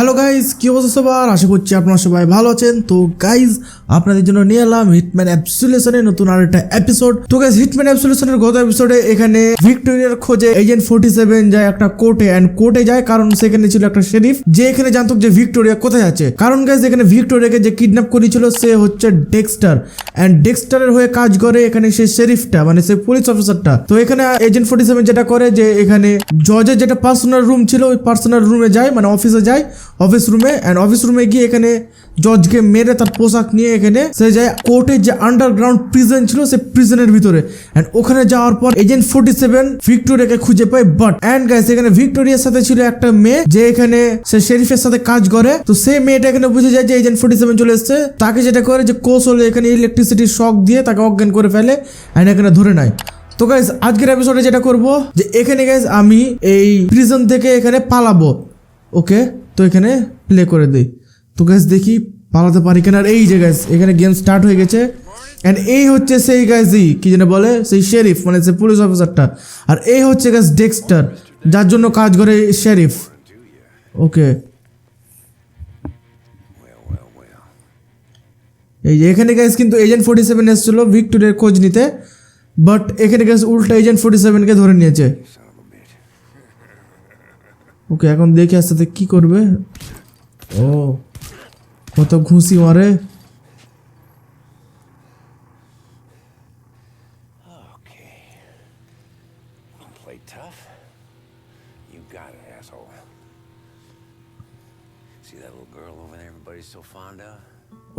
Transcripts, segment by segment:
Hello guys কি অবস্থা সবার? আশা করছি আপনারা সবাই ভালো আছেন। তো গাইজ আপনাদের জন্য নিয়ে এলাম হিটম্যান অ্যাবসুলেশনের নতুন আর একটা এপিসোড তো গাইজ হিটম্যান অ্যাবসুলেশনের গত এপিসোডে এখানে ভিক্টোরিয়ার খোঁজে এজেন্ট ফোর্টি সেভেন যায় একটা কোর্টে অ্যান্ড কোর্টে যায়, কারণ সেখানে ছিল একটা শেরিফ যে এখানে জানতো যে ভিক্টোরিয়া কোথায় আছে। কারণ গাইজ এখানে ভিক্টোরিয়াকে যে কিডন্যাপ করেছিল, সে হচ্ছে ডেক্সটার অ্যান্ড ডেক্সটারের হয়ে কাজ করে এখানে সে শেরিফটা মানে সে পুলিশ অফিসারটা তো, এখানে এজেন্ট ফোর্টি সেভেন যেটা করে যে এখানে জজের যেটা পার্সোনাল রুম ছিল, ওই পার্সোনাল রুমে যায় মানে অফিসে যায়। অফিস রুমে অ্যান্ড অফিস রুমে গিয়ে এখানে জজকে মেরে তার পোশাক নিয়ে এখানে সে যায় কোর্টের যে আন্ডারগ্রাউন্ড প্রিজন ছিল, সে প্রিজনের ভিতরে। অ্যান্ড ওখানে যাওয়ার পর এজেন্ট ফোর্টি সেভেন ভিক্টোরিয়াকে খুঁজে পায় বাট অ্যান্ড গাইস এখানে ভিক্টোরিয়ার সাথে ছিল একটা মেয়ে, যে এখানে সে শেরিফের সাথে কাজ করে। তো সেই মেয়েটা এখানে বুঝে যায় যে এজেন্ট ফোর্টি সেভেন চলে এসছে। তাকে যেটা করে যে কৌশলে এখানে ইলেকট্রিসিটি শক দিয়ে তাকে অজ্ঞান করে ফেলে অ্যান্ড এখানে ধরে নেয়। তো গাইজ আজকের এপিসোডে যেটা করব, যে এখানে গাইজ আমি এই প্রিজন থেকে এখানে পালাবো ওকে তো এখানে প্লে করে দিই। তো গ্যাস দেখি পালাতে পারি কিনা। আর এই যে গাইজ এখানে গেম স্টার্ট হয়ে গেছে। অ্যান্ড এই হচ্ছে সেই গাইজই কি যেন বলে? সেই শেরিফ মানে সেই পুলিশ অফিসারটা আর এই হচ্ছে গ্যাস ডেক্সটার যার জন্য কাজ করে শেরিফ ওকে এই যে এখানে গাইজ কিন্তু এজেন্ট ফোর্টি সেভেন এসেছিল ভিক্টোরিয়ার খোঁজ নিতে। বাট এখানে গ্যাস উল্টা এজেন্ট ফোর্টি সেভেনকে ধরে নিয়েছে। ওকে এখন দেখে আসতে আস্তে কী করবে? ও কত ঘুষি মারে।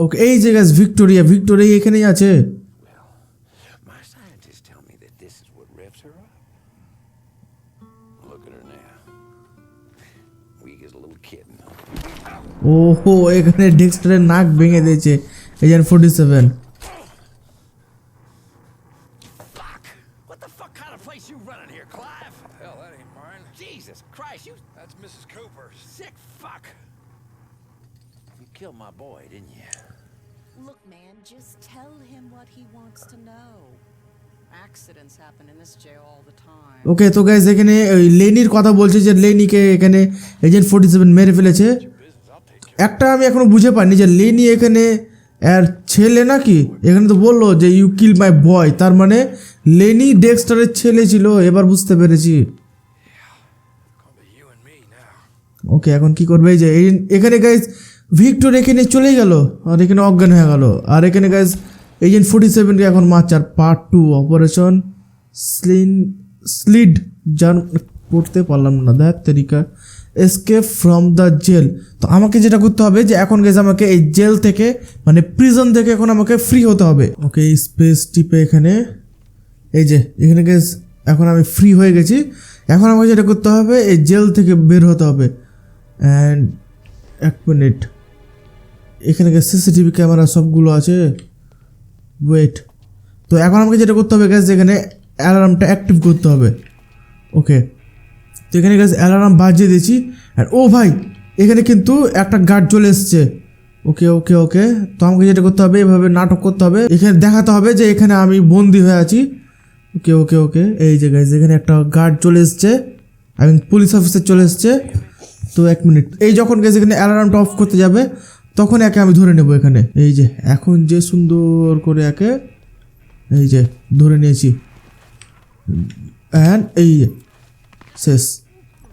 ওকে এই যে ভিক্টোরিয়া ভিক্টোরিয়া এখানেই আছে। Look at her now. ওহো এখানে ডিস্কের নাক ভেঙে দিয়েছে। এজেন্ট ফোর্টি সেভেন ওকে তো গাইজ এখানে ওই লেনির কথা বলছে যে লেনিকে এখানে এজেন্ট ফোর্টি সেভেন মেরে ফেলেছে। একটা আমি এখনও বুঝে পাইনি যে লেনি এখানে এর ছেলে নাকি? এখানে তো বলল যে ইউ কিল মাই বয় তার মানে লেনি ডেক্সটারের ছেলে ছিল, এবার বুঝতে পেরেছি. ওকে এখন কি করবে? এই যে এখানে গাইজ ভিক্টর এখানে চলে গেল, আর এখানে অজ্ঞান হয়ে গেল। আর এখানে গাইজ এজেন্ট ফোর্টি সেভেনকে এখন আর পার্ট টু অপারেশন স্লিন স্লিড জান পড়তে পারলাম না। দ্যাট তরিকা। এসকেপ ফ্রম দ্য জেল তো আমাকে যেটা করতে হবে যে এখন গেছে আমাকে এই জেল থেকে মানে প্রিজন থেকে এখন আমাকে ফ্রি হতে হবে। ওকে স্পেস টিপে এখানে, এই যে, এখানে গেস এখন আমি ফ্রি হয়ে গেছি। এখন আমাকে যেটা করতে হবে, এই জেল থেকে বের হতে হবে। অ্যান্ড এক মিনিট এখানে সিসিটিভি ক্যামেরা সবগুলো আছে। ওয়েট তো এখন আমাকে যেটা করতে হবে গ্যাস এখানে অ্যালার্মটা অ্যাক্টিভ করতে হবে। ওকে তো এখানে গ্যাস অ্যালার্ম বাজিয়ে দিয়েছি। আর ও ভাই, এখানে কিন্তু একটা গার্ড চলে এসছে। ওকে ওকে ওকে তো আমাকে যেটা করতে হবে, এভাবে নাটক করতে হবে। এখানে দেখাতে হবে যে এখানে আমি বন্দি হয়ে আছি। ওকে ওকে ওকে এই যে গাইজ এখানে একটা গার্ড চলে এসছে। আই মিন পুলিশ অফিসার চলে এসছে। তো এক মিনিট এই যখন গেছে এখানে অ্যালার্মটা অফ করতে যাবে তখন একে আমি ধরে নেব এখানে। এই যে, এখন যে সুন্দর করে একে, এই যে, ধরে নিয়েছি। অ্যান্ড এই যে, শেষ।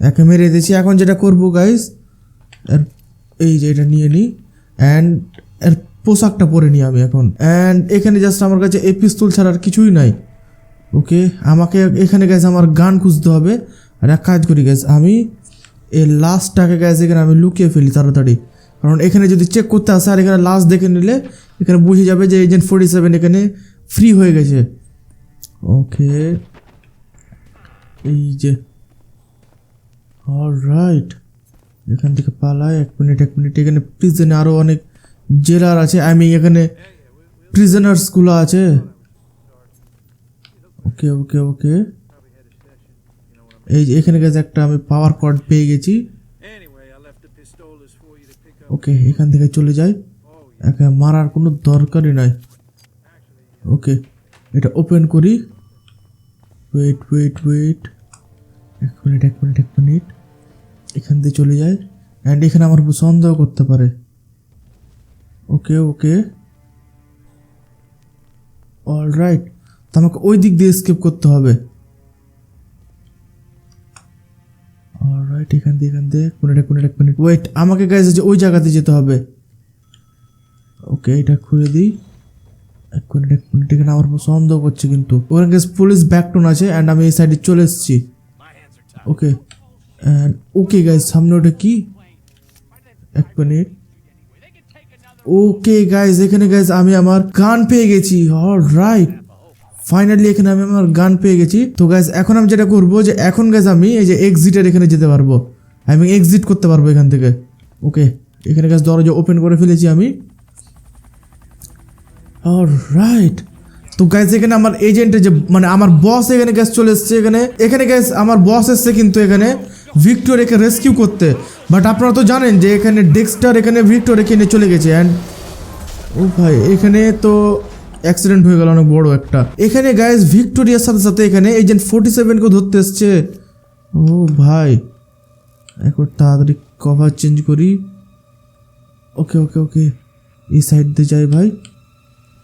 একে মেরে দিয়েছি। এখন যেটা করব গাইস এর, এই যে এটা নিয়ে নিই অ্যান্ড এর পোশাকটা পরে নিই আমি এখন। অ্যান্ড এখানে জাস্ট আমার কাছে এই পিস্তল ছাড়া আর কিছুই নাই। ওকে আমাকে এখানে গেছে আমার গান খুঁজতে হবে। আর এক কাজ করি গেছে আমি এই লাস্টটাকে গেছে এখানে আমি লুকিয়ে ফেলি তাড়াতাড়ি। কারণ এখানে যদি চেক করতে আসে, আর এখানে লাস্ট দেখে নিলে, এখানে বুঝে যাবে যে এজেন্ট ফোর্টি সেভেন এখানে ফ্রি হয়ে গেছে। ওকে এই যে। রাইট এখান থেকে পালাই, এক মিনিট এক মিনিট এখানে প্রিজনে আরও অনেক জেলার আছে। আই মিন এখানে প্রিজনার্সগুলো আছে। ওকে ওকে ওকে এই যে, এখানে গেছে একটা আমি পাওয়ার কর্ড পেয়ে গেছি। ওকে, এখান থেকে চলে যাই। একে মারার কোনো দরকারই নাই। ওকে, এটা ওপেন করি। ওয়েট ওয়েট ওয়েট এক মিনিট এক মিনিট এক মিনিট এখান দিয়ে চলে যায় অ্যান্ড এখানে আমার সন্দেহ করতে পারে। ওকে ওকে। অল রাইট তো আমাকে ওই দিক দিয়ে স্কিপ করতে হবে। অলরাইট এখান দিয়ে এখান দিয়ে এক মিনিট মিনিট এক মিনিট ওয়েট আমাকে গাইজ ওই জায়গাতে যেতে হবে। ওকে এটা খুলে দিই। এক মিনিট এক এখানে আমার সন্দেহ করছে কিন্তু। ওখানে গাইজ পুলিশ ব্যাকটোন আছে অ্যান্ড আমি এই সাইডে চলে এসেছি। ওকে অ্যান্ড ওকে গাইজ সামনে ওটা কি? এক মিনিট ওকে গাইজ এখানে গাইজ আমি আমার গান পেয়ে গেছি। অল রাইট ফাইনালি এখানে আমি আমার গান পেয়ে গেছি। তো গাইজ এখন আমি যেটা করব যে, এখন গাইজ আমি এই যে এক্সিটের এখানে যেতে পারব। আমি এক্সিট করতে পারব এখান থেকে। ওকে এখানে গাইজ দরজা ওপেন করে ফেলেছি আমি। রাইট তো গাইজ এখানে আমার এজেন্টের যে মানে আমার বস এখানে গ্যাস চলে এসছে এখানে। এখানে গ্যাস আমার বস এসছে কিন্তু এখানে ভিক্টোরিয়াকে রেস্কিউ করতে। বাট আপনারা তো জানেন যে, এখানে ডেক্সটার এখানে ভিক্টোরিয়াকে নিয়ে চলে গেছে। অ্যান্ড ও ভাই, এখানে তো অ্যাক্সিডেন্ট হয়ে গেল, অনেক বড় একটা। এখানে গায়েস ভিক্টোরিয়ার সাথে সাথে এখানে এজেন্ট ফোর্টি সেভেনকেও ধরতে এসছে। ও ভাই, একবার তাড়াতাড়ি কভার চেঞ্জ করি। ওকে ওকে ওকে এই সাইড দিয়ে যাই ভাই।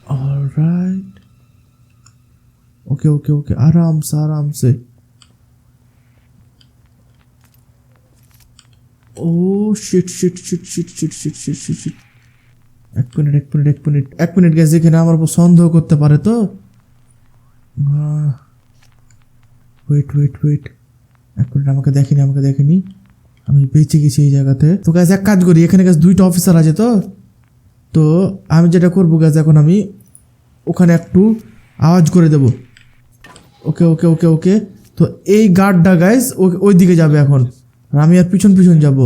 অলরাইট ওকে ওকে ওকে আরামসে আরামসে। ও shit shit shit shit shit shit shit shit shit এক মিনিট এক মিনিট এক মিনিট এক মিনিট গেছে এখানে আমার উপর সন্দেহ করতে পারে তো? ওয়েট ওয়েট ওয়েট এক মিনিট, আমাকে দেখেনি আমাকে দেখেনি। আমি বেঁচে গেছি এই জায়গাতে। তো গ্যাস এক কাজ করি, এখানে গ্যাস দুইটা অফিসার আছে তো? তো আমি যেটা করব গ্যাস এখন আমি ওখানে একটু আওয়াজ করে দেব। ওকে ওকে ওকে ওকে। তো এই গার্ডটা গাইস ওই দিকে যাবে এখন। আর আমি আর পিছন পিছন যাব।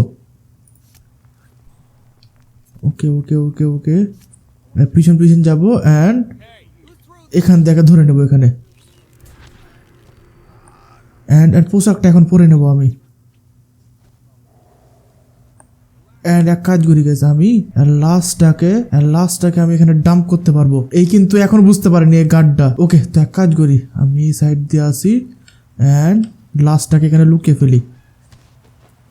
ওকে ওকে ওকে ওকে পিছন পিছন যাব অ্যান্ড এখান থেকে ধরে নেব এখানে। অ্যান্ড অ্যান্ড পোশাকটা এখন পরে নেব আমি। অ্যান্ড এক কাজ করি গেছে আমি লাস্টটাকে লাস্টটাকে আমি এখানে ডাম্প করতে পারব। এই কিন্তু এখন বুঝতে পারিনি এই গার্ডটা ওকে তো এক কাজ করি, আমি সাইড দিয়ে আসি অ্যান্ড লাস্টটাকে এখানে লুকিয়ে ফেলি।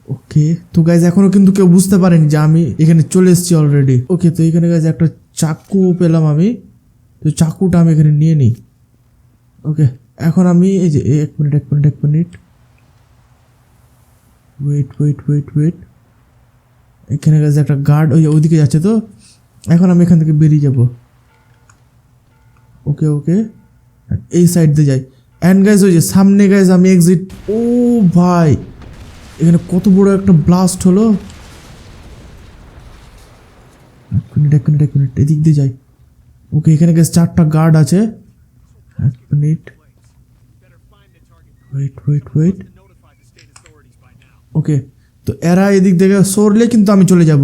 ওকে তো গাইজ এখনও কিন্তু কেউ বুঝতে পারেনি যে আমি এখানে চলে এসেছি অলরেডি ওকে তো এখানে গাইজ একটা চাকু পেলাম আমি। তো চাকুটা আমি এখানে নিয়ে নিই। ওকে এখন আমি এই যে এক মিনিট এক মিনিট এক minute wait wait wait wait এখানে গেছে একটা গার্ড ওই ওইদিকে যাচ্ছে তো। এখন আমি এখান থেকে বেরিয়ে যাব। ওকে ওকে এই সাইড দিয়ে যাই। অ্যান্ড গাইজ ওই যে সামনে গাইজ আমি এক্সিট ও ভাই। এখানে কত বড় একটা ব্লাস্ট হলো? এক মিনিট, এক এদিক দিয়ে যাই। ওকে এখানে গেছে চারটা গার্ড আছে। এক minute. Wait wait wait okay তো এরা এদিক থেকে সরলে কিন্তু আমি চলে যাব।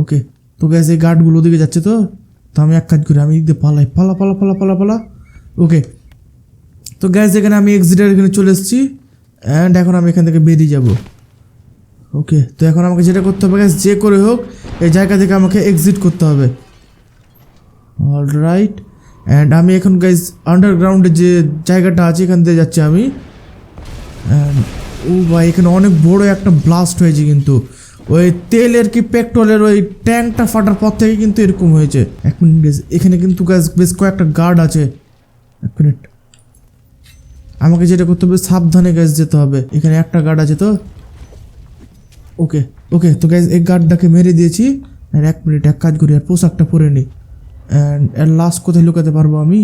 ওকে তো গ্যাস এই গার্ডগুলো ওদিকে যাচ্ছে তো? তো আমি এক কাজ করি, আমি এদিক দিয়ে পালাই। পালা পালা পালা পালা পালা। ওকে তো গ্যাস এখানে আমি এক্সিটার এখানে চলে এসেছি। অ্যান্ড এখন আমি এখান থেকে বেরিয়ে যাব। ওকে তো এখন আমাকে যেটা করতে হবে গ্যাস যে করে হোক, এই জায়গা থেকে আমাকে এক্সিট করতে হবে। অল রাইট অ্যান্ড আমি এখন গাইজ আন্ডারগ্রাউন্ডে যে জায়গাটা আছে, এখান থেকে যাচ্ছি আমি। ও ভাই, এখানে অনেক বড় একটা ব্লাস্ট হয়েছে কিন্তু। ওই তেলের কি পেট্রোলের ওই ট্যাঙ্কটা ফাটার পর থেকে কিন্তু এরকম হয়েছে। এক মিনিট এখানে কিন্তু গাছ বেশ কয়েকটা গার্ড আছে। এক মিনিট আমাকে যেটা করতে হবে, সাবধানে গ্যাস যেতে হবে। এখানে একটা গার্ড আছে তো? ওকে ওকে তো গ্যাস এই গার্ডটাকে মেরে দিয়েছি। আর এক মিনিট এক কাজ করি, আর পোশাকটা পরে নিই অ্যান্ড এর লাস্ট কোথায় লুকাতে পারব আমি?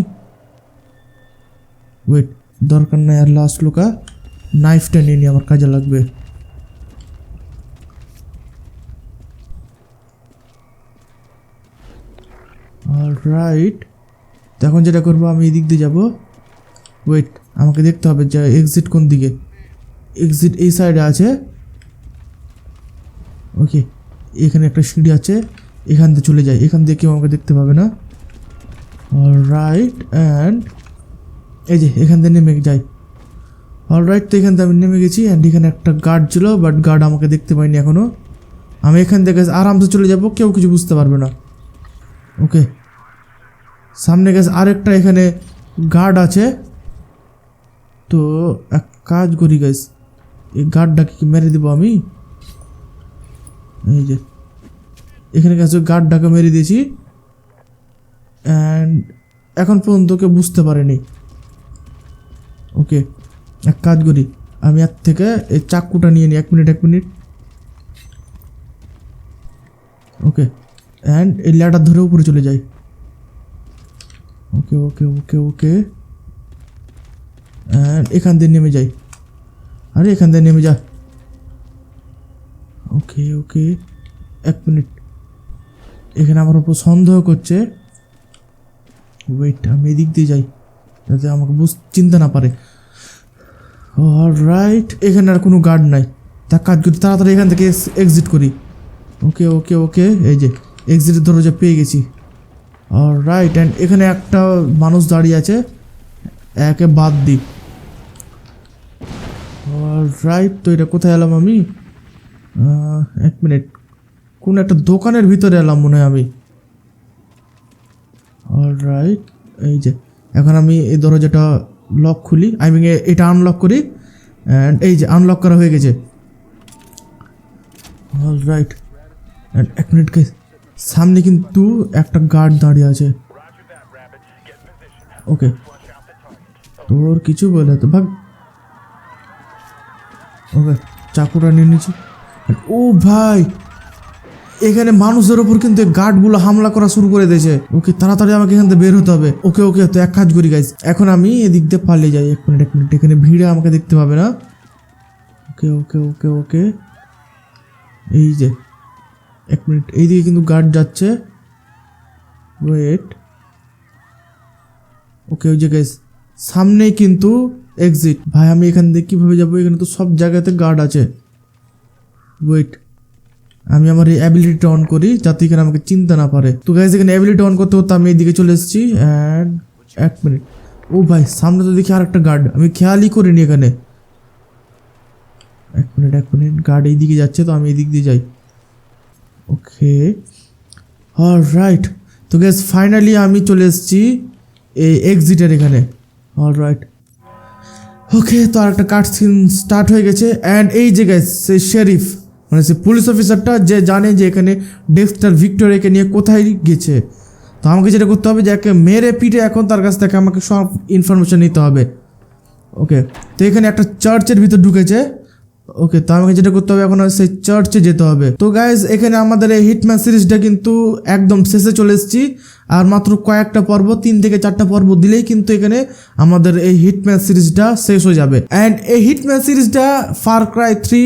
ওয়েট দরকার নাই আর লাস্ট লুকা। নাইফটা নিয়ে নিই আমার কাজে লাগবে। রাইট এখন যেটা করব, আমি এদিক দিয়ে যাব। ওয়েট আমাকে দেখতে হবে যে এক্সিট কোন দিকে। এক্সিট এই সাইডে আছে। ওকে এখানে একটা সিঁড়ি আছে, এখান দিয়ে চলে যায়। এখান দিয়ে কেউ আমাকে দেখতে পাবে না। রাইট অ্যান্ড এই যে, এখান দিয়ে নেমে যাই অল রাইট তো এখান থেকে আমি নেমে গেছি অ্যান্ড এখানে একটা গার্ড ছিল বাট গার্ড আমাকে দেখতে পাইনি এখনও আমি এখান থেকে আরামসে চলে যাব, কেউ কিছু বুঝতে পারবে না। ওকে সামনে গেছে আরেকটা এখানে গার্ড আছে। তো এক কাজ করি গাইস এই গার্ডটাকে কি মেরে দেবো আমি? এই যে, এখানে কাছে গার্ডটাকে মেরে দিয়েছি। অ্যান্ড এখন পর্যন্ত কেউ বুঝতে পারেনি। ওকে এক কাজ করি। আমি এর থেকে এই চাকুটা নিয়ে নিই, এক মিনিট এক মিনিট। ওকে অ্যান্ড এই ল্যাডার ধরে উপরে চলে যাই। ওকে ওকে ওকে ওকে এখান দিয়ে নেমে যাই। আরে, এখান দিয়ে নেমে যা। ওকে ওকে, এক মিনিট। এখানে আমার উপর সন্দেহ করছে। ওয়েট আমি এদিক দিয়ে যাই, যাতে আমাকে বুঝ, চিন্তা না পারে। রাইট এখানে আর কোনো গার্ড নাই। তা কাজ করি, তাড়াতাড়ি এখান থেকে এক্সিট করি। ওকে ওকে ওকে, এই যে এক্সিটের দরজা পেয়ে গেছি। রাইট অ্যান্ড এখানে একটা মানুষ দাঁড়িয়ে আছে, একে বাদ দিই। রাইট তো এটা কোথায় এলাম আমি? এক মিনিট কোন একটা দোকানের ভিতরে এলাম মনে হয় আমি। রাইট এই যে এখন আমি এই দরজাটা লক খুলি। আই মিন এটা আনলক করি। অ্যান্ড এই যে আনলক করা হয়ে গেছে। অল রাইট অ্যান্ড এক মিনিট guys, সামনে কিন্তু একটা গার্ড দাঁড়িয়ে আছে। ওকে তোর কিছু বলে তো ভাগ ওকে, চাকুটা নিয়ে নিচ্ছি ও ভাই, এখানে মানুষের ওপর কিন্তু গার্ডগুলো হামলা করা শুরু করে দিয়েছে। ওকে, তাড়াতাড়ি আমাকে এখান থেকে বের হতে হবে। ওকে ওকে, তো এক কাজ করি গাইজ এখন আমি এদিক দিয়ে পালিয়ে যাই। এক মিনিট এক মিনিট এখানে ভিড়ে আমাকে দেখতে পাবে না। ওকে ওকে ওকে ওকে। এই যে, এক মিনিট এইদিকে কিন্তু গার্ড যাচ্ছে। ওয়েট ওকে, ওই যে গাইজ সামনেই কিন্তু এক্সিট ভাই, আমি এখান থেকে কীভাবে যাব? এখানে তো সব জায়গাতে গার্ড আছে। ওয়েট আমি আমার এই অ্যাবিলিটিটা অন করি যাতে এখানে আমাকে চিনতে না পারে। তো গাইজ এখানে অ্যাবিলিটি অন করতে করতে আমি এইদিকে চলে এসেছি অ্যান্ড এক মিনিট ও ভাই, সামনে তো দেখি আর একটা গার্ড আমি খেয়ালই করিনি এখানে। এক মিনিট এক মিনিট গার্ড এইদিকে যাচ্ছে, তো আমি এইদিক দিয়ে যাই। ওকে অল রাইট তো গ্যাস ফাইনালি আমি চলে এসেছি এই এক্সিটের এখানে। অল রাইট ওকে, তো আর একটা কাট সিন স্টার্ট হয়ে গেছে। অ্যান্ড এই যে গ্যাস সে শেরিফ মানে সে পুলিশ অফিসারটা যে জানে যে এখানে ডেক্সটার ভিক্টোরিয়াকে নিয়ে কোথায় গেছে। তো আমাকে যেটা করতে হবে যে একে মেরে পিটে এখন তার কাছ থেকে আমাকে সব ইনফরমেশন নিতে হবে। ওকে, তো এখানে একটা চার্চের ভিতর ঢুকেছে। ওকে, তো আমাকে যেটা করতে হবে এখন সেই চার্চে যেতে হবে। তো গাইজ এখানে আমাদের এই হিটম্যান সিরিজটা কিন্তু একদম শেষে চলে এসেছি। আর মাত্র কয়েকটা পর্ব, তিন থেকে চারটা পর্ব দিলেই কিন্তু এখানে আমাদের এই হিটম্যান সিরিজটা শেষ হয়ে যাবে। অ্যান্ড এই হিটম্যান সিরিজটা Far Cry three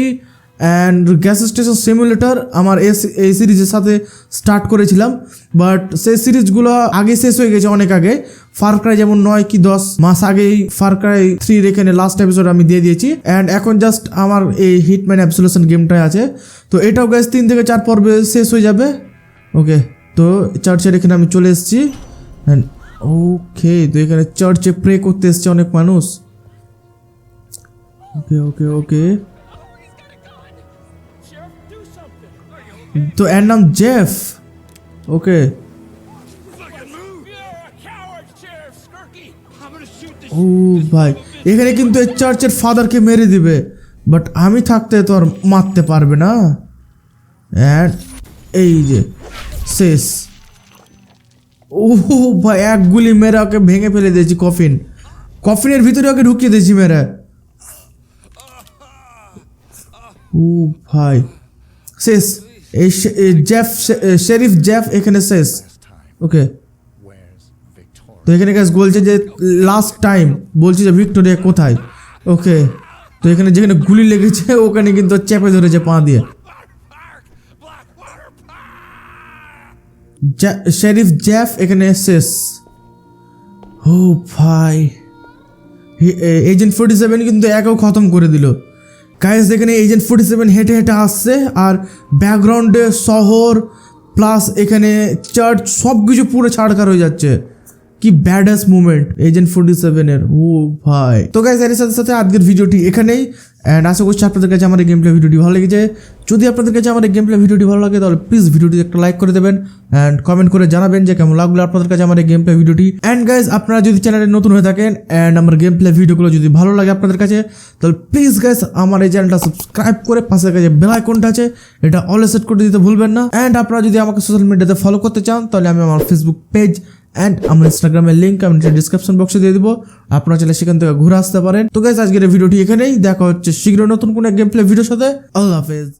and gas station simulator আমার এই সিরিজের সাথে স্টার্ট করেছিলাম। বাট সেই সিরিজগুলো আগে শেষ হয়ে গেছে অনেক আগে। ফার ক্রাই যেমন নয় কি দশ মাস আগেই ফার ক্রাই থ্রির এখানে লাস্ট এপিসোড আমি দিয়ে দিয়েছি। অ্যান্ড এখন জাস্ট আমার এই হিটম্যান অ্যাবসোলিউশন গেমটাই আছে। তো এটাও গ্যাস তিন থেকে চার পর্বে শেষ হয়ে যাবে। ওকে তো চার্চের এখানে আমি চলে এসেছি। ওকে তো এখানে চার্চে প্রে করতে এসছে অনেক মানুষ। ওকে ওকে ওকে তো এর নাম জেফ। ওকে ও ভাই, এখানে কিন্তু এই চার্চের ফাদারকে মেরে দিবে বাট আমি থাকতে তো আর মারতে পারবে না। অ্যান্ড এই যে শেষ। ও ভাই, এক গুলি মেরে ওকে ভেঙে ফেলে দিয়েছি কফিন কফিনের ভিতরে ওকে ঢুকিয়ে দিয়েছি মেরে। ও ভাই, শেষ। এই জেফ শেরিফ জেফ এখানে শেষ। ওকে। তো এখানে গ্যাস বলছে যে লাস্ট টাইম বলছে যে ভিক্টোরিয়া কোথায়? ওকে। তো এখানে যেখানে গুলি লেগেছে, ওখানে কিন্তু চেপে ধরেছে পা দিয়ে। শেরিফ জেফ এখানে শেষ ও ভাই। এজেন্ট ফোর্টি সেভেন কিন্তু একেও খতম করে দিল। গাইজ এখানে এজেন্ট ফোর্টি সেভেন হেঁটে হেঁটে আসছে আর ব্যাকগ্রাউন্ডে শহর প্লাস এখানে চার্চ সব কিছু পুরো ছাড়খার হয়ে যাচ্ছে। কি ব্যাডাস মুভমেন্ট এজেন্ট ফোর্টি সেভেনের ও ভাই। তো গাইজ এর সাথে সাথে আজকের ভিডিওটি এখানেই। অ্যান্ড আশা করছি আপনাদের কাছে আমার এই গেম প্লে ভিডিওটি ভালো লেগেছে। যদি আপনাদের কাছে আমার এই গেম প্লে ভিডিওটি ভালো লাগে, তাহলে প্লিজ ভিডিওটি একটা লাইক করে দেবেন অ্যান্ড কমেন্ট করে জানাবেন যে কেমন লাগল আপনাদের কাছে আমার এই গেম প্লে ভিডিওটি অ্যান্ড গাইজ আপনারা যদি চ্যানেলে নতুন হয়ে থাকেন অ্যান্ড আমার গেম প্লে ভিডিওগুলো যদি ভালো লাগে আপনাদের কাছে, তাহলে প্লিজ গাইজ আমার এই চ্যানেলটা সাবস্ক্রাইব করে পাশে কাছে বেল আইকনটা আছে, এটা অল সেট করে দিতে ভুলবেন না। অ্যান্ড আপনারা যদি আমাকে সোশ্যাল মিডিয়াতে ফলো করতে চান, তাহলে আমি আমার ফেসবুক পেজ অ্যান্ড আমার ইনস্টাগ্রামের লিঙ্ক আমি ডিসক্রিপশন বক্সে দিয়ে দিব। আপনারা চাইলে সেখান থেকে ঘুরে আসতে পারেন। তো গাইজ আজকের ভিডিওটি এখানেই। দেখা হচ্ছে শীঘ্র নতুন কোনো গেম প্লে ভিডিওর সাথে। আল্লাহ হাফেজ।